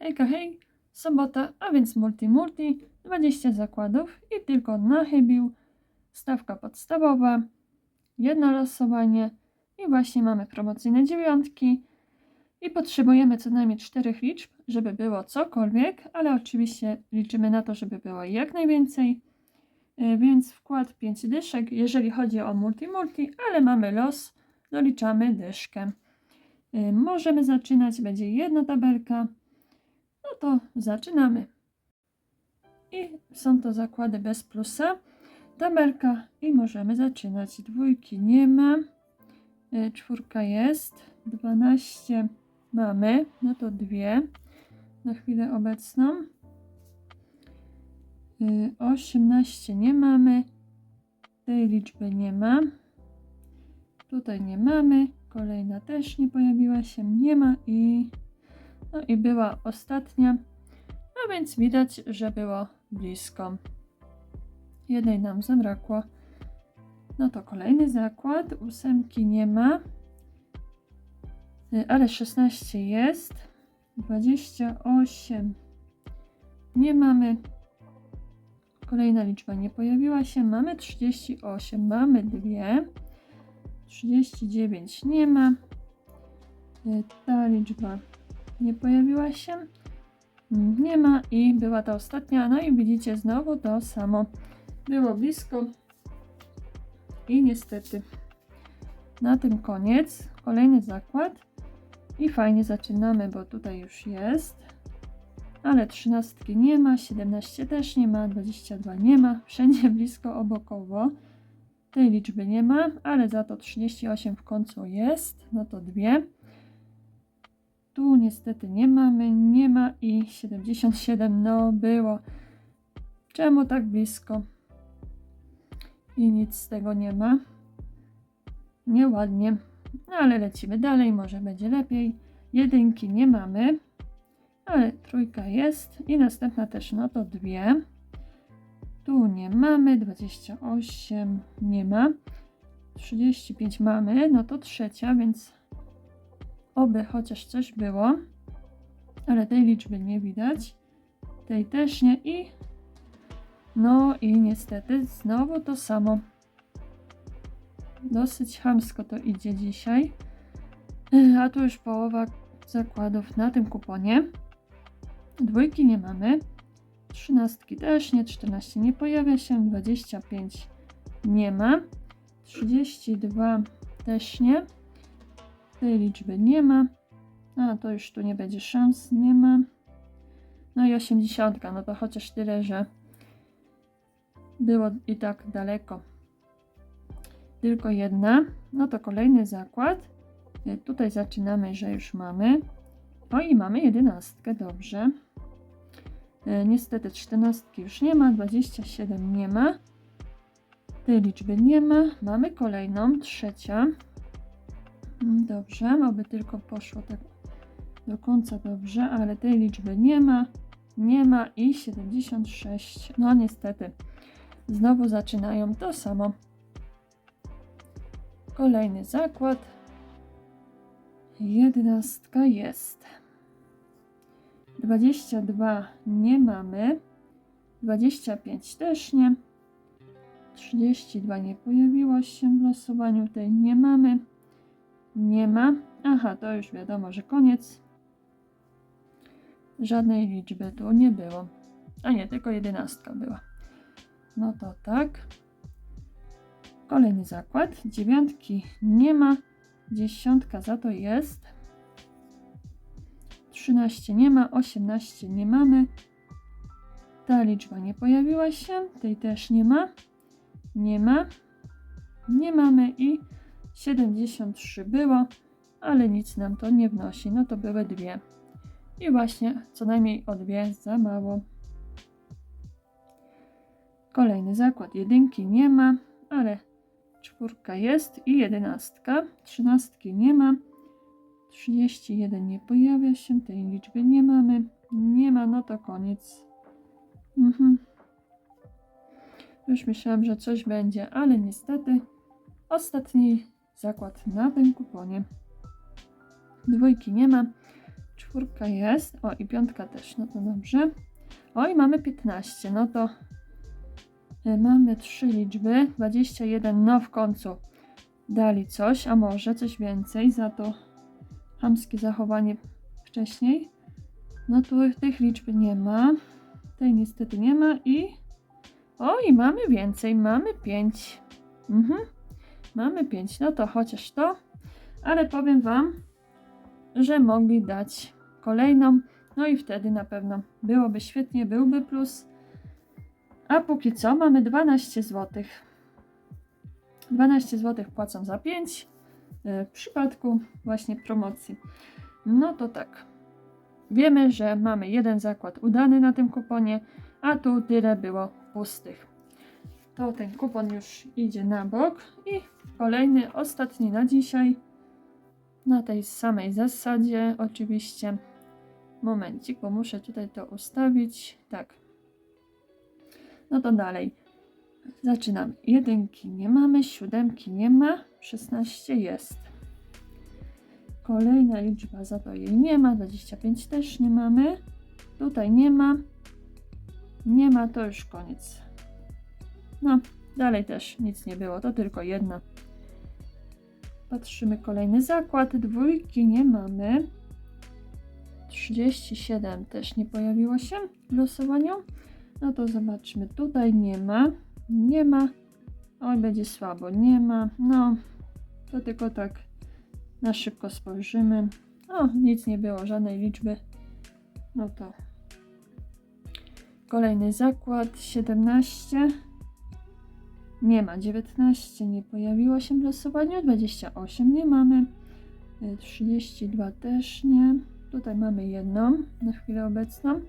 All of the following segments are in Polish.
Hejka, hej, sobota, a więc multi multi, 20 zakładów i tylko na chybił, stawka podstawowa, jedno losowanie. I właśnie mamy promocyjne dziewiątki. I potrzebujemy co najmniej czterech liczb, żeby było cokolwiek, ale oczywiście liczymy na to, żeby było jak najwięcej, Yy, więc wkład 5 dyszek, jeżeli chodzi o multi multi, ale mamy los, doliczamy dyszkę. Yy, Możemy zaczynać, będzie jedna tabelka, no to zaczynamy. I są to zakłady bez plusa. Tabelka i możemy zaczynać. Dwójki nie ma. Y, Czwórka jest. 12 mamy. No to dwie na chwilę obecną. Y, 18 nie mamy. Tej liczby nie ma. Tutaj nie mamy. Kolejna też nie pojawiła się. Nie ma i no i była ostatnia, a więc widać, że było blisko. Jednej nam zabrakło. No to kolejny zakład. Ósemki nie ma, Y, ale 16 jest. 28 nie mamy. Kolejna liczba nie pojawiła się. Mamy 38, mamy dwie. 39 nie ma. Y, Ta liczba nie pojawiła się. Nie ma i była ta ostatnia. No i widzicie znowu to samo. Było blisko. I niestety na tym koniec. Kolejny zakład. I fajnie zaczynamy, bo tutaj już jest. Ale trzynastki nie ma, 17 też nie ma, 22 nie ma. Wszędzie blisko obokowo. Tej liczby nie ma, ale za to 38 w końcu jest. No to dwie. Tu niestety nie mamy, nie ma i 77 no było. Czemu tak blisko? I nic z tego nie ma. Nieładnie. No ale lecimy dalej, może będzie lepiej. Jedynki nie mamy, ale trójka jest i następna też, no to dwie. Tu nie mamy, 28 nie ma, 35 mamy, no to trzecia, więc oby chociaż coś było, ale tej liczby nie widać, tej też nie i no i niestety znowu to samo. Dosyć chamsko to idzie dzisiaj, a tu już połowa zakładów na tym kuponie. Dwójki nie mamy, trzynastki też nie, 14 nie pojawia się, 25 nie ma, 32 też nie. Tej liczby nie ma. A, to już tu nie będzie szans, nie ma. No i 80, no to chociaż tyle, że było i tak daleko. Tylko jedna. No to kolejny zakład. Y, Tutaj zaczynamy, że już mamy. O i mamy jedenastkę, dobrze. Y, Niestety 14 już nie ma, 27 nie ma. Tej liczby nie ma. Mamy kolejną, trzecia. Mm, Dobrze, oby tylko poszło tak do końca dobrze, ale tej liczby nie ma. Nie ma i 76. No niestety. Znowu zaczynają to samo. Kolejny zakład. Jedenastka jest. 22 nie mamy. 25 też nie. 32 nie pojawiło się w losowaniu. Tej nie mamy. Nie ma. Aha, to już wiadomo, że koniec. Żadnej liczby tu nie było. A nie, tylko jedenastka była. No to tak. Kolejny zakład. Dziewiątki nie ma. Dziesiątka za to jest. 13 nie ma. 18 nie mamy. Ta liczba nie pojawiła się. Tej też nie ma. Nie ma. Nie mamy i 73 było, ale nic nam to nie wnosi. No to były dwie. I właśnie co najmniej o dwie za mało. Kolejny zakład. Jedynki nie ma, ale czwórka jest i jedenastka. Trzynastki nie ma. 31 nie pojawia się, tej liczby nie mamy. Nie ma, no to koniec. Mhm. Już myślałam, że coś będzie, ale niestety ostatni zakład na tym kuponie. Dwójki nie ma. czwórka jest. O, i piątka też, no to dobrze. O, i mamy 15, no to y, mamy trzy liczby. 21, no w końcu dali coś, a może coś więcej za to chamskie zachowanie wcześniej. No tu tych liczb nie ma. Tej niestety nie ma i... O, i mamy więcej, mamy 5. Mhm. Mamy 5, no to chociaż to. Ale powiem Wam, że mogli dać kolejną. No i wtedy na pewno byłoby świetnie, byłby plus. A póki co mamy 12 zł. 12 zł płacą za 5 y, w przypadku właśnie promocji. No to tak. Wiemy, że mamy jeden zakład udany na tym kuponie, a tu tyle było pustych. To ten kupon już idzie na bok i kolejny, ostatni na dzisiaj. Na tej samej zasadzie oczywiście. Momencik, bo muszę tutaj to ustawić. Tak. No to dalej. Zaczynam. Jedynki nie mamy, siódemki nie ma, 16 jest. Kolejna liczba, za to jej nie ma, 25 też nie mamy. Tutaj nie ma. Nie ma, to już koniec. No, dalej też nic nie było, to tylko jedna. Patrzymy kolejny zakład, dwójki nie mamy. 37 też nie pojawiło się w losowaniu. No to zobaczmy, tutaj nie ma, nie ma. Oj, będzie słabo, nie ma. No, to tylko tak na szybko spojrzymy. O, nic nie było, żadnej liczby. No to kolejny zakład, 17. Nie ma, 19 nie pojawiło się w losowaniu, 28 nie mamy, y, 32 też nie. Tutaj mamy jedną na chwilę obecną.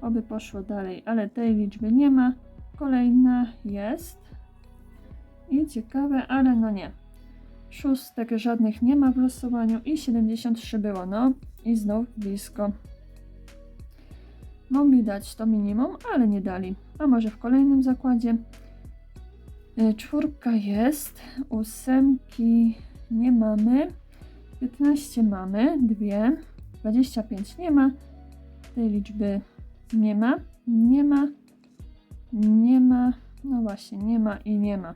Oby poszło dalej, ale tej liczby nie ma. Kolejna jest. I ciekawe, ale no nie. Szóstek żadnych nie ma w losowaniu i 73 było, no i znów blisko. Mogli dać to minimum, ale nie dali. A może w kolejnym zakładzie. Y, Czwórka jest, ósemki nie mamy, 15 mamy, dwie, 25 nie ma, tej liczby nie ma, nie ma, nie ma, no właśnie, nie ma i nie ma.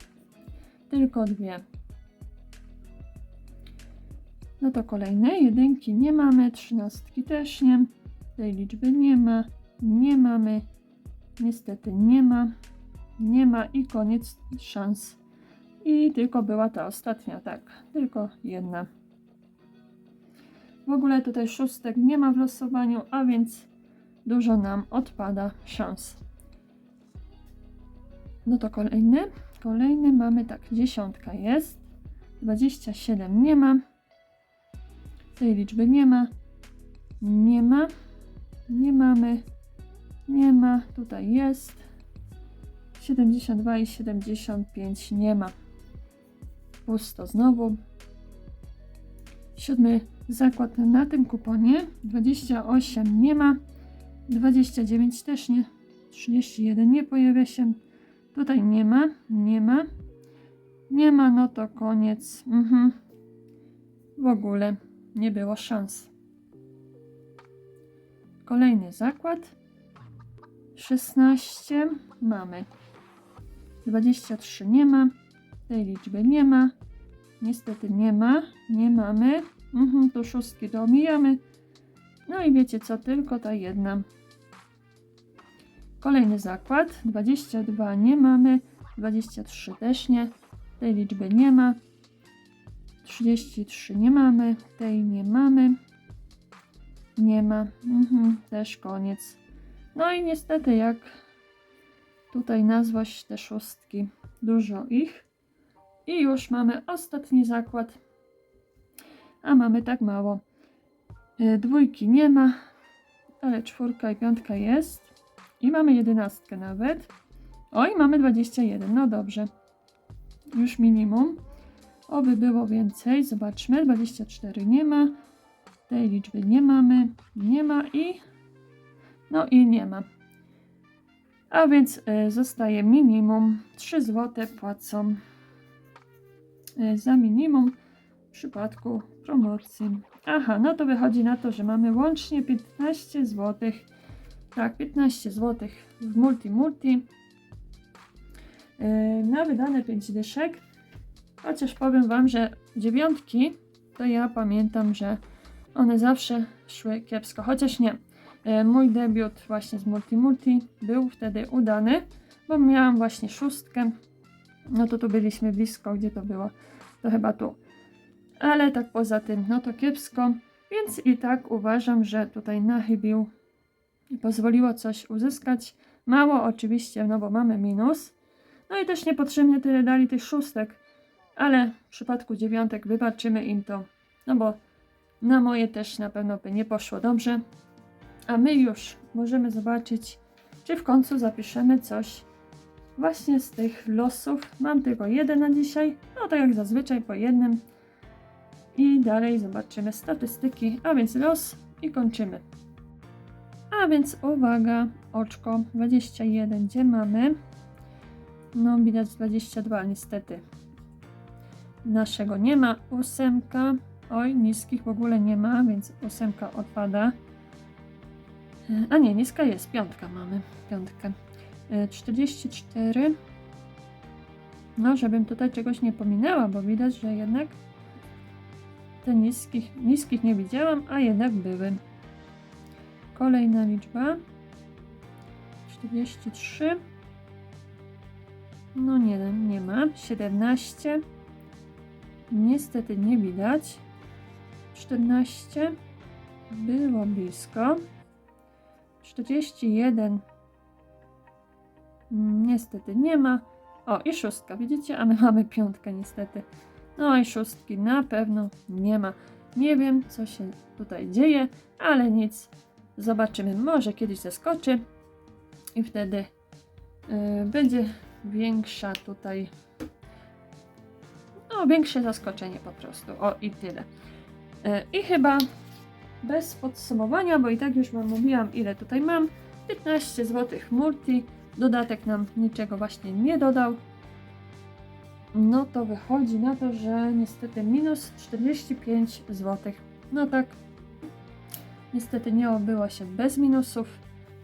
Tylko dwie. No to kolejne, jedynki nie mamy, trzynastki też nie, tej liczby nie ma, nie mamy, niestety nie ma, nie ma i koniec szans. I tylko była ta ostatnia, tak, tylko jedna. W ogóle tutaj szóstek nie ma w losowaniu, a więc dużo nam odpada szans. No to kolejny. Kolejny mamy tak, dziesiątka jest, 27 nie ma, tej liczby nie ma, nie ma, nie mamy, nie ma, tutaj jest, 72 i 75 nie ma. Pusto znowu. Siódmy zakład na tym kuponie. 28 nie ma. 29 też nie. 31 nie pojawia się. Tutaj nie ma. Nie ma. Nie ma, no to koniec. Mhm. W ogóle nie było szans. Kolejny zakład. 16 mamy. 23 nie ma. Tej liczby nie ma. Niestety nie ma. Nie mamy. Mhm, tu szóstki to omijamy. No i wiecie co, tylko ta jedna. Kolejny zakład. 22 nie mamy. 23 też nie. Tej liczby nie ma. 33 nie mamy. Tej nie mamy. Nie ma. Mhm, też koniec. No i niestety jak tutaj nazwać te szóstki. Dużo ich. I już mamy ostatni zakład. A mamy tak mało. Y, Dwójki nie ma, ale czwórka i piątka jest. I mamy jedenastkę nawet. Oj, mamy 21. No dobrze. Już minimum. Oby było więcej. Zobaczmy. 24 nie ma. Tej liczby nie mamy. Nie ma i... No i nie ma. A więc y, zostaje minimum 3 zł płacą y, za minimum przypadku promocji. Aha, no to wychodzi na to, że mamy łącznie 15 zł. Tak, 15 zł w multi multi. Yy, na wydane 5 dyszek. Chociaż powiem Wam, że dziewiątki to ja pamiętam, że one zawsze szły kiepsko. Chociaż nie. Yy, mój debiut właśnie z multi multi był wtedy udany, bo miałam właśnie szóstkę. No to tu byliśmy blisko, gdzie to było? To chyba tu. Ale tak poza tym, no to kiepsko. Więc i tak uważam, że tutaj nachybił i pozwoliło coś uzyskać. Mało oczywiście, no bo mamy minus. No i też niepotrzebnie tyle dali tych szóstek. Ale w przypadku dziewiątek wybaczymy im to. No bo na moje też na pewno by nie poszło dobrze. A my już możemy zobaczyć, czy w końcu zapiszemy coś właśnie z tych losów. Mam tylko jeden na dzisiaj, no tak jak zazwyczaj po jednym. I dalej zobaczymy statystyki, a więc los i kończymy. A więc uwaga, oczko 21, gdzie mamy? No widać 22 niestety. Naszego nie ma. Ósemka, oj niskich w ogóle nie ma, więc ósemka odpada. E, A nie, niska jest, piątka mamy, piątkę. E, 44. No, żebym tutaj czegoś nie pominęła, bo widać, że jednak te niskich, niskich nie widziałam, a jednak były. Kolejna liczba. 43. No nie, nie ma. 17. Niestety nie widać. 14. Było blisko. 41. Niestety nie ma. O, i szóstka, widzicie? A my mamy piątkę niestety. No i szóstki na pewno nie ma. Nie wiem, co się tutaj dzieje, ale nic. Zobaczymy, może kiedyś zaskoczy i wtedy yy, będzie większa tutaj, no większe zaskoczenie po prostu. O i tyle. Yy, I chyba bez podsumowania, bo i tak już Wam mówiłam, ile tutaj mam. 15 zł multi. Dodatek nam niczego właśnie nie dodał. No to wychodzi na to, że niestety minus 45 zł. No tak, niestety nie obyło się bez minusów.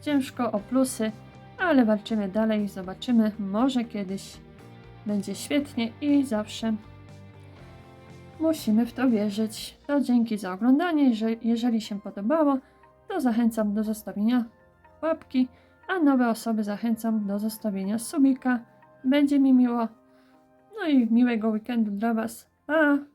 Ciężko o plusy, ale walczymy dalej zobaczymy. Może kiedyś będzie świetnie i zawsze musimy w to wierzyć. To dzięki za oglądanie. Że jeżeli się podobało, to zachęcam do zostawienia łapki, a nowe osoby zachęcam do zostawienia subika. Będzie mi miło. No i miłego weekendu dla Was. Pa!